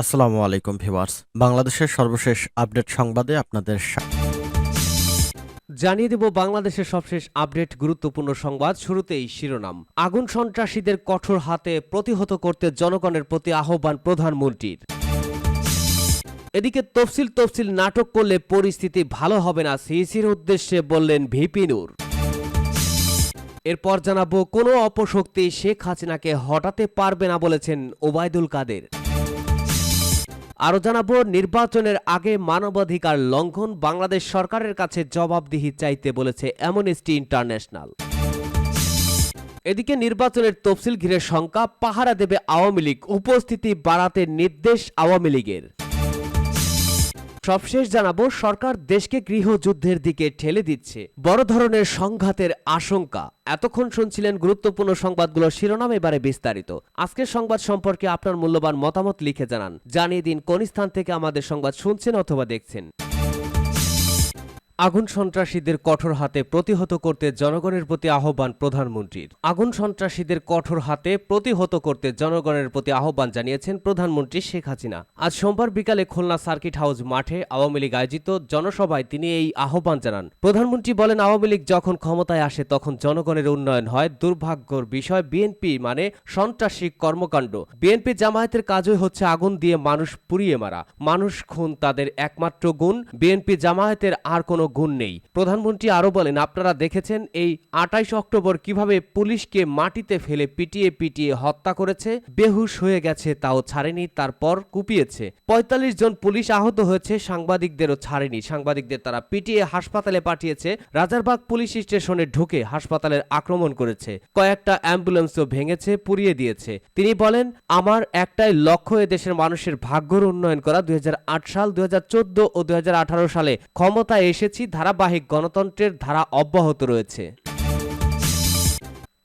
আসসালামু আলাইকুম ভিউয়ার্স। বাংলাদেশের সর্বশেষ আপডেট সংবাদে আপনাদের জানিয়ে দেব বাংলাদেশের সবশেষ আপডেট গুরুত্বপূর্ণ সংবাদ শুরুতেই শিরোনাম। আগুন সন্ত্রাসীদের কঠোর হাতে প্রতিহত করতে জনগণের প্রতি আহ্বান প্রধানমন্ত্রীর। এদিকে তফসিল তফসিল নাটক করলে পরিস্থিতি ভালো হবে না সিইসির উদ্দেশ্যে বললেন ভিপি নূর। এরপর জানাব কোনো অপশক্তি শেখ হাসিনাকে হটাতে পারবে না বলেছেন ওবায়দুল কাদের। আরও জানাব, নির্বাচনের আগে মানবাধিকার লঙ্ঘন বাংলাদেশ সরকারের কাছে জবাবদিহি চাইতে বলেছে অ্যামনেস্টি ইন্টারন্যাশনাল। এদিকে নির্বাচনের তফসিল ঘিরে শঙ্কা, পাহারা দেবে আওয়ামী লীগ। উপস্থিতি বাড়াতে নির্দেশ আওয়ামী লীগের। সবশেষ জানাব, সরকার দেশকে গৃহযুদ্ধের দিকে ঠেলে দিচ্ছে। বড় ধরনের সংঘাতের আশঙ্কা। এতক্ষণ শুনছিলেন গুরুত্বপূর্ণ সংবাদগুলো শিরোনাম, এবারে বিস্তারিত। আজকের সংবাদ সম্পর্কে আপনার মূল্যবান মতামত লিখে জানান। জানিয়ে দিন, কোন স্থান থেকে আমাদের সংবাদ শুনছেন অথবা দেখছেন। আগুন সন্ত্রাসীদের কঠোর হাতে প্রতিহত করতে জনগণের প্রতি আহ্বান প্রধানমন্ত্রীর। আগুন সন্ত্রাসীদের কঠোর হাতে প্রতিহত করতে জনগণের প্রতি আহ্বান জানিয়েছেন প্রধানমন্ত্রী শেখ হাসিনা। আজ সোমবার বিকালে খুলনা সার্কিট হাউস মাঠে আওয়ামী লীগ আয়োজিত জনসভায় তিনি এই আহ্বান জানান। প্রধানমন্ত্রী বলেন, আওয়ামী লীগ যখন ক্ষমতায় আসে তখন জনগণের উন্নয়ন হয়। দুর্ভাগ্যর বিষয় বিএনপি মানে সন্ত্রাসী কর্মকাণ্ড। বিএনপি জামায়াতের কাজই হচ্ছে আগুন দিয়ে মানুষ পুড়িয়ে মারা। মানুষ খুন তাদের একমাত্র গুণ। বিএনপি জামায়াতের আর কোনো গুণ নেই। প্রধানমন্ত্রী আরও বলেন, আপনারা দেখেছেন এই আটাইশ অক্টোবর কীভাবে পুলিশকে মাটিতে ফেলে পিটিয়ে পিটিয়ে হত্যা করেছে? বেহুশ হয়ে গেছে, তাও ছাড়েনি, তারপর কুপিয়েছে। পঁয়তাল্লিশ জন পুলিশ আহত হয়েছে, সাংবাদিকদেরও ছাড়েনি। সাংবাদিকদের তারা পিটিয়ে হাসপাতালে পাঠিয়েছে। রাজারবাগ পুলিশ স্টেশনে ঢুকে হাসপাতালের আক্রমণ করেছে। কয়েকটা অ্যাম্বুলেন্সও ভেঙেছে, পুড়িয়ে দিয়েছে। তিনি বলেন, আমার একটাই লক্ষ্য দেশের মানুষের ভাগ্যর উন্নয়ন করা। দুই হাজার আট সাল, দুই হাজার চোদ্দ ও দুই হাজার আঠারো সালে ক্ষমতায় এসেছি ধারাবাহিক গণতন্ত্রের ধারা অব্যাহত রয়েছে।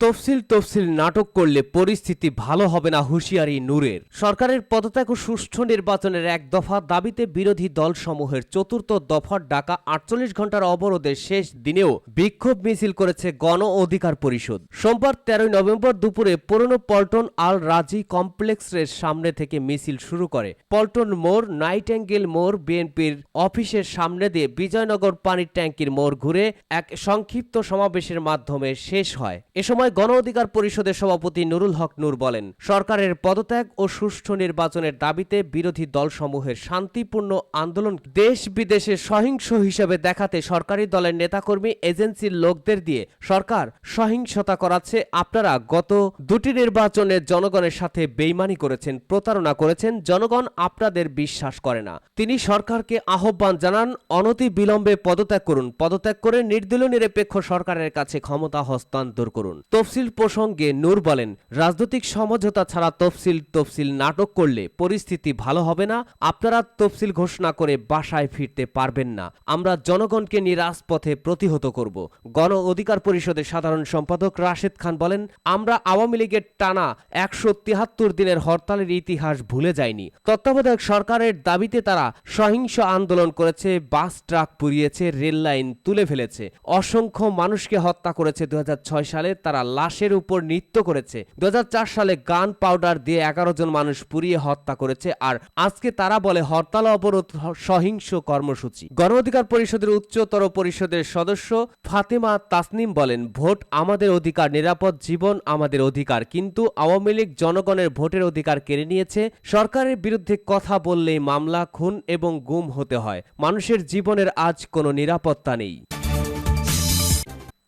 তফসিল তফসিল নাটক করলে পরিস্থিতি ভালো হবে না হুঁশিয়ারি নূরের। সরকারের পদত্যাগ ও সুষ্ঠু নির্বাচনের এক দফা দাবিতে বিরোধী দলসমূহের চতুর্থ দফার ডাকা আটচল্লিশ ঘণ্টার অবরোধের শেষ দিনেও বিক্ষোভ মিছিল করেছে গণ অধিকার পরিষদ। সোমবার তেরোই নভেম্বর দুপুরে পুরনো পল্টন আল রাজি কমপ্লেক্সের সামনে থেকে মিছিল শুরু করে। পল্টন মোড় নাইটেঙ্গেল মোড়, বিএনপির অফিসের সামনে দিয়ে বিজয়নগর পানির ট্যাঙ্কির মোড় ঘুরে এক সংক্ষিপ্ত সমাবেশের মাধ্যমে শেষ হয়। এ সময় গণ অধিকার পরিষদের সভাপতি নুরুল হক নূর বলেন, সরকারের পদত্যাগ ও সুষ্ঠু নির্বাচনের দাবিতে বিরোধী দলসমূহের শান্তিপূর্ণ আন্দোলন দেশ বিদেশে সহিংস হিসেবে দেখাতে সরকারি দলের নেতাকর্মী এজেন্সির লোকদের দিয়ে সরকার সহিংসতা করাচ্ছে। আপনারা গত দুটি নির্বাচনে জনগণের সাথে বেইমানি করেছেন, প্রতারণা করেছেন, জনগণ আপনাদের বিশ্বাস করে না। তিনি সরকারকে আহ্বান জানান, অনতি বিলম্বে পদত্যাগ করুন, পদত্যাগ করে নির্দলীয় নিরপেক্ষ সরকারের কাছে ক্ষমতা হস্তান্তর করুন। তফসিল প্রসঙ্গে নূর বলেন, রাজনৈতিক সমঝোতা ছাড়া তফসিল তফসিল নাটক করলে পরিস্থিতি ভালো হবে না, আপনারা তফসিল ঘোষণা করে বাসায় ফিরতে পারবেন না। আমরা জনগণকে নিয়ে রাজপথে প্রতিহত করব। গণ অধিকার পরিষদের সাধারণ সম্পাদক রাশেদ খান বলেন, আমরা আওয়ামী লীগের টানা একশো তিয়াত্তর দিনের হরতালের ইতিহাস ভুলে যায়নি তত্ত্বাবধায়ক সরকারের দাবিতে তারা সহিংস আন্দোলন করেছে, বাস ট্রাক পুড়িয়েছে, রেল লাইন তুলে ফেলেছে। অসংখ্য মানুষকে হত্যা করেছে দু হাজার ছয় সালে তারা লাশের উপর নৃত্য করেছে। দু হাজার চার সালে গান পাউডার দিয়ে এগারো জন মানুষ পুড়িয়ে হত্যা করেছে আর আজকে তারা বলে হরতাল, অবরোধ, সহিংস কর্মসূচি। গণ অধিকার পরিষদের উচ্চতর পরিষদের সদস্য ফাতেমা তাসনিম বলেন, ভোট আমাদের অধিকার, নিরাপদ জীবন আমাদের অধিকার। কিন্তু আওয়ামী লীগ জনগণের ভোটের অধিকার কেড়ে নিয়েছে। সরকারের বিরুদ্ধে কথা বললেই মামলা, খুন এবং গুম হতে হয়। মানুষের জীবনের আজ কোনো নিরাপত্তা নেই।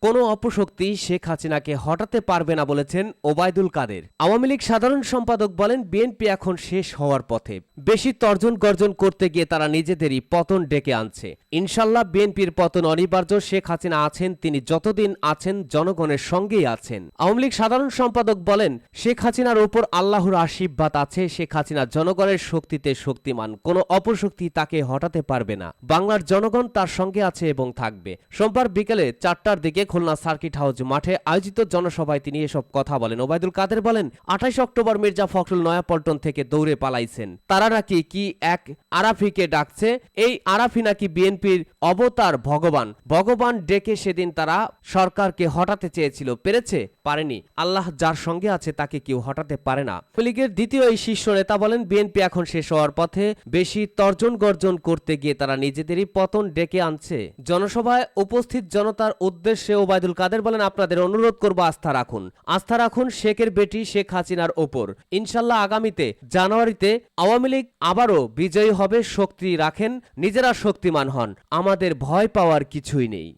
কোনো অপশক্তি শেখ হাসিনাকে হটাতে পারবে না বলেছেন ওবায়দুল কাদের। আওয়ামী লীগ সাধারণ সম্পাদক বলেন, বিএনপি এখন শেষ হওয়ার পথে। বেশি তর্জন গর্জন করতে গিয়ে তারা নিজেদেরই পতন ডেকে আনছে। ইনশাল্লাহ বিএনপির পতন অনিবার্য, শেখ হাসিনা আছেন, তিনি যতদিন আছেন, জনগণের সঙ্গেই আছেন। আওয়ামী লীগ সাধারণ সম্পাদক বলেন, শেখ হাসিনার ওপর আল্লাহর আশীর্বাদ আছে, শেখ হাসিনা জনগণের শক্তিতে শক্তিমান, কোনো অপশক্তি তাকে হটাতে পারবে না। বাংলার জনগণ তার সঙ্গে আছে এবং থাকবে। সোমবার বিকেলে চারটার দিকে খুলনা সার্কিট হাউস মাঠে আয়োজিত জনসভায় তিনি এসব কথা বলেন। ওবায়দুল কাদের বলেন, আঠাইশ অক্টোবর মির্জা ফখরুল নয়াপল্টন থেকে দৌড়ে পালাইছেন। তারা নাকি কি এক আরাফিকে ডাকছে? এই আরাফি নাকি বিএনপির অবতার ভগবান? ভগবান ডেকে সেদিন তারা সরকারকে হটাতে চেয়েছিল, পেরেছে? পারেনি। আল্লাহ যার সঙ্গে আছে তাকে কেউ হটাতে পারে না। লীগের দ্বিতীয় এই শীর্ষ নেতা বলেন, বিএনপি এখন শেষ হওয়ার পথে বেশি তর্জন গর্জন করতে গিয়ে তারা নিজেদেরই পতন ডেকে আনছে। জনসভায় উপস্থিত জনতার উদ্দেশ্যে ওবায়দুল কাদের বলেন, আপনাদের অনুরোধ করব, আস্থা রাখুন। আস্থা রাখুন শেখের বেটি শেখ হাসিনার ওপর। ইনশাল্লাহ আগামীতে জানুয়ারিতে আওয়ামী লীগ আবারও বিজয়ী হবে, শক্তি রাখেন, নিজেরা শক্তিমান হন। আমাদের ভয় পাওয়ার কিছুই নেই।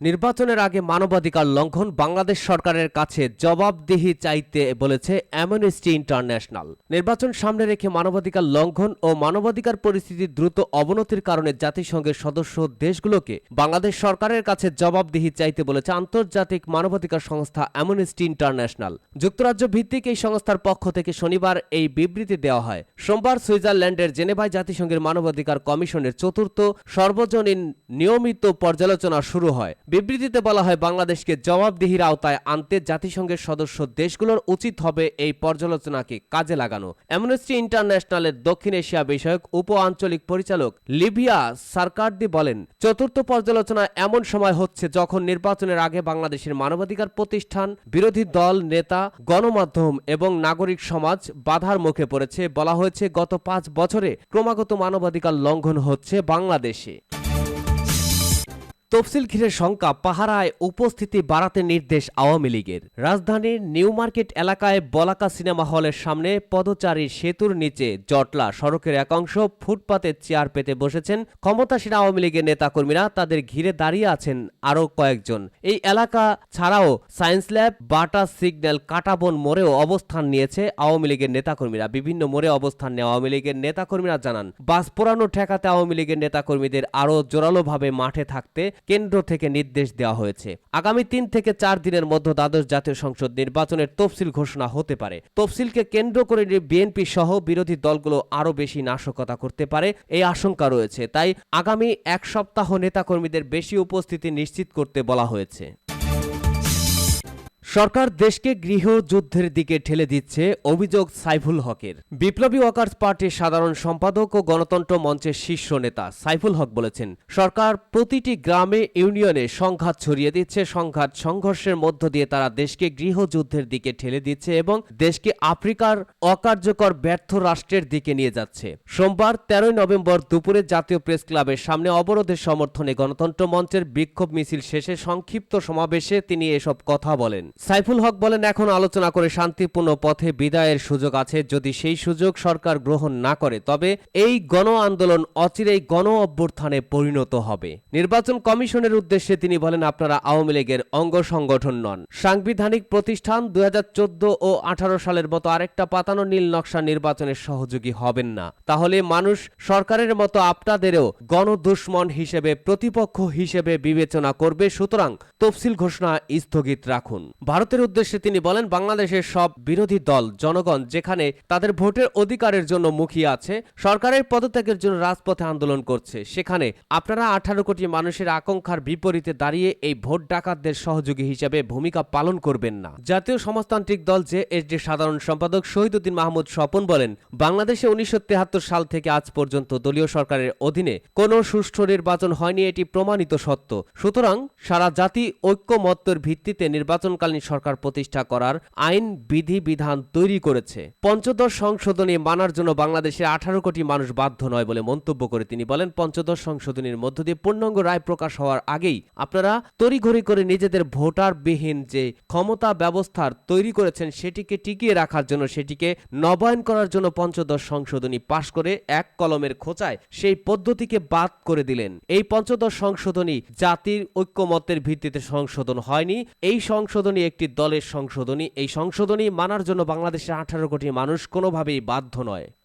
নির্বাচনের আগে মানবাধিকার লঙ্ঘন বাংলাদেশ সরকারের কাছে জবাবদিহি চাইতে বলেছে অ্যামনেস্টি ইন্টারন্যাশনাল। নির্বাচন সামনে রেখে মানবাধিকার লঙ্ঘন ও মানবাধিকার পরিস্থিতির দ্রুত অবনতির কারণে জাতিসংঘের সদস্য দেশগুলোকে বাংলাদেশ সরকারের কাছে জবাবদিহি চাইতে বলেছে আন্তর্জাতিক মানবাধিকার সংস্থা অ্যামনেস্টি ইন্টারন্যাশনাল। যুক্তরাজ্য ভিত্তিক এই সংস্থার পক্ষ থেকে শনিবার এই বিবৃতি দেওয়া হয়। সোমবার সুইজারল্যান্ডের জেনেভায় জাতিসংঘের মানবাধিকার কমিশনের চতুর্থ সর্বজনীন নিয়মিত পর্যালোচনা শুরু হয়। বিবৃতিতে বলা হয়, বাংলাদেশকে জবাবদিহির আওতায় আনতে জাতিসংঘের সদস্য দেশগুলোর উচিত হবে এই পর্যালোচনাকে কাজে লাগানো। অ্যামনেস্টি ইন্টারন্যাশনালের দক্ষিণ এশিয়া বিষয়ক উপ আঞ্চলিক পরিচালক লিভিয়া সারকার্দি বলেন, চতুর্থ পর্যালোচনা এমন সময় হচ্ছে যখন নির্বাচনের আগে বাংলাদেশের মানবাধিকার প্রতিষ্ঠান, বিরোধী দল, নেতা, গণমাধ্যম এবং নাগরিক সমাজ বাধার মুখে পড়েছে। বলা হয়েছে, গত পাঁচ বছরে ক্রমাগত মানবাধিকার লঙ্ঘন হচ্ছে বাংলাদেশে। তফসিল ঘিরে শঙ্কা, পাহারায় উপস্থিতি বাড়াতে নির্দেশ আওয়ামী লীগের। রাজধানীর নিউ মার্কেট এলাকায় বলাকা সিনেমা হলের সামনে পদচারী সেতুর নিচে জটলা সড়কের একাংশ ফুটপাতে চেয়ার পেতে বসেছেন ক্ষমতাসীন আওয়ামী লীগের নেতাকর্মীরা। তাদের ঘিরে দাঁড়িয়ে আছেন আরও কয়েকজন। এই এলাকা ছাড়াও science lab, Bata signal, Katabon মোড়েও অবস্থান নিয়েছে আওয়ামী লীগের নেতাকর্মীরা। বিভিন্ন মোড়ে অবস্থান নেওয়া আওয়ামী লীগের নেতাকর্মীরা জানান, বাস পোড়ানো ঠেকাতে আওয়ামী লীগের নেতাকর্মীদের আরও জোরালোভাবে মাঠে থাকতে কেন্দ্র থেকে নির্দেশ দেওয়া হয়েছে। আগামী তিন থেকে চার দিনের মধ্যে দ্বাদশ জাতীয় সংসদ নির্বাচনের তফসিল ঘোষণা হতে পারে। তফসিলকে কেন্দ্র করে বিএনপি সহ বিরোধী দলগুলো আরও বেশি নাশকতা করতে পারে, এই আশঙ্কা রয়েছে। তাই আগামী এক সপ্তাহ নেতাকর্মীদের বেশি উপস্থিতি নিশ্চিত করতে বলা হয়েছে। সরকার দেশকে গৃহযুদ্ধের দিকে ঠেলে দিচ্ছে অভিযোগ সাইফুল হকের। বিপ্লবী ওয়াকার্স পার্টির সাধারণ সম্পাদক ও গণতন্ত্র মঞ্চের শীর্ষ নেতা সাইফুল হক বলেছেন, সরকার প্রতিটি গ্রামে, ইউনিয়নে সংঘাত ছড়িয়ে দিচ্ছে, সংঘাত সংঘর্ষের মধ্য দিয়ে তারা দেশকে গৃহযুদ্ধের দিকে ঠেলে দিচ্ছে এবং দেশকে আফ্রিকার অকার্যকর ব্যর্থ রাষ্ট্রের দিকে নিয়ে যাচ্ছে। সোমবার তেরোই নভেম্বর দুপুরে জাতীয় প্রেস ক্লাবের সামনে অবরোধের সমর্থনে গণতন্ত্র মঞ্চের বিক্ষোভ মিছিল শেষে সংক্ষিপ্ত সমাবেশে তিনি এসব কথা বলেন। সাইফুল হক বলেন, এখন আলোচনা করে শান্তিপূর্ণ পথে বিদায়ের সুযোগ আছে। যদি সেই সুযোগ সরকার গ্রহণ না করে, তবে এই গণ আন্দোলন অচিরেই গণ অভ্যুত্থানে পরিণত হবে। নির্বাচন কমিশনের উদ্দেশ্যে তিনি বলেন, আপনারা আওয়ামী লীগের অঙ্গ সংগঠন নন। সাংবিধানিক প্রতিষ্ঠান দু হাজার চোদ্দ ও আঠারো সালের মতো আরেকটা পাতানো নীল নকশা নির্বাচনের সহযোগী হবেন না। তাহলে মানুষ সরকারের মতো আপনাদেরও গণদুশ্মন হিসেবে, প্রতিপক্ষ হিসেবে বিবেচনা করবে। সুতরাং তফসিল ঘোষণা স্থগিত রাখুন। ভারতের উদ্দেশ্যে তিনি বলেন, বাংলাদেশের সব বিরোধী দল, জনগণ যেখানে তাদের ভোটের অধিকারের জন্য মুখিয়ে আছে, সরকারের পদত্যাগের জন্য রাজপথে আন্দোলন করছে। সেখানে আপনারা আঠারো কোটি মানুষের আকাঙ্ক্ষার বিপরীতে দাঁড়িয়ে এই ভোট ডাকাতদের সহযোগী হিসেবে ভূমিকা পালন করবেন না। জাতীয় সমাজতান্ত্রিক দল যে এসডি সাধারণ সম্পাদক শহীদুদ্দিন মাহমুদ স্বপন বলেন, বাংলাদেশে উনিশশো সাল থেকে আজ পর্যন্ত দলীয় সরকারের অধীনে কোনো সুষ্ঠু নির্বাচন হয়নি, এটি প্রমাণিত সত্য। সুতরাং সারা জাতি ঐক্যমত্যের ভিত্তিতে নির্বাচনকালীন সরকার প্রতিষ্ঠা করার আইন, বিধি, বিধান তৈরি করেছে। পঞ্চদশ সংশোধনী মানার জন্য বাংলাদেশের আঠারো কোটি মানুষ বাধ্য নয় বলে মন্তব্য করে তিনি বলেন, পঞ্চদশ সংশোধনীর মধ্য দিয়ে পূর্ণাঙ্গ রায় প্রকাশ হওয়ার আগেই আপনারা তড়িঘড়ি করে নিজেদের ভোটারবিহীন যে ক্ষমতা ব্যবস্থার তৈরি করেছেন সেটিকে টিকিয়ে রাখার জন্য, সেটিকে নবায়ন করার জন্য পঞ্চদশ সংশোধনী পাশ করে এক কলমের খোঁচায় সেই পদ্ধতিকে বাদ করে দিলেন। এই পঞ্চদশ সংশোধনী জাতির ঐক্যমত্যের ভিত্তিতে সংশোধন হয়নি। এই সংশোধনী একটি দলের সংশোধনী। এই সংশোধনী মানার জন্য বাংলাদেশের আঠারো কোটি মানুষ কোনোভাবেই বাধ্য নয়।